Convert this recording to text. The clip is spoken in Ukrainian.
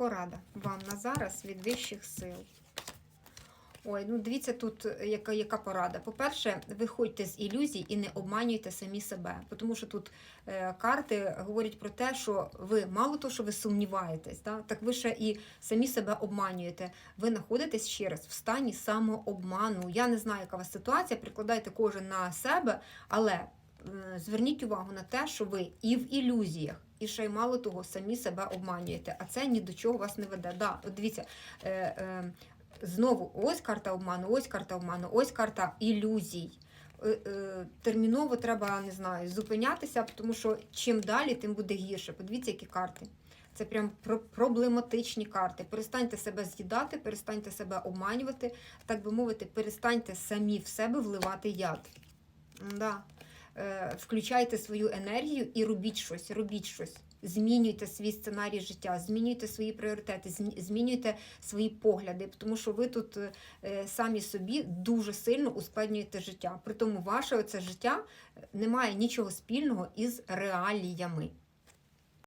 Порада вам на зараз від вищих сил. Ой, ну дивіться тут, яка, яка порада. По-перше, виходьте з ілюзій і не обманюйте самі себе. Тому що тут е, карти говорять про те, що ви мало того, що ви сумніваєтесь, да? так ви ще і самі себе обманюєте. Ви знаходитесь ще раз в стані самообману. Я не знаю, яка у вас ситуація, прикладайте кожен на себе, але е, зверніть увагу на те, що ви і в ілюзіях. І ще й мало того, самі себе обманюєте, а це ні до чого вас не веде. Да, от дивіться, е, е, Знову ось карта обману, ось карта обману, ось карта ілюзій. Е, е, Терміново треба, не знаю, зупинятися, тому що чим далі, тим буде гірше. Подивіться, які карти. Це прям про- проблематичні карти. Перестаньте себе з'їдати, перестаньте себе обманювати, так би мовити, перестаньте самі в себе вливати яд. Да. Е, Включайте свою енергію і робіть щось, робіть щось. Змінюйте свій сценарій життя, змінюйте свої пріоритети, змінюйте свої погляди, тому що ви тут е, самі собі дуже сильно ускладнюєте життя. При тому ваше оце життя е, не має нічого спільного із реаліями.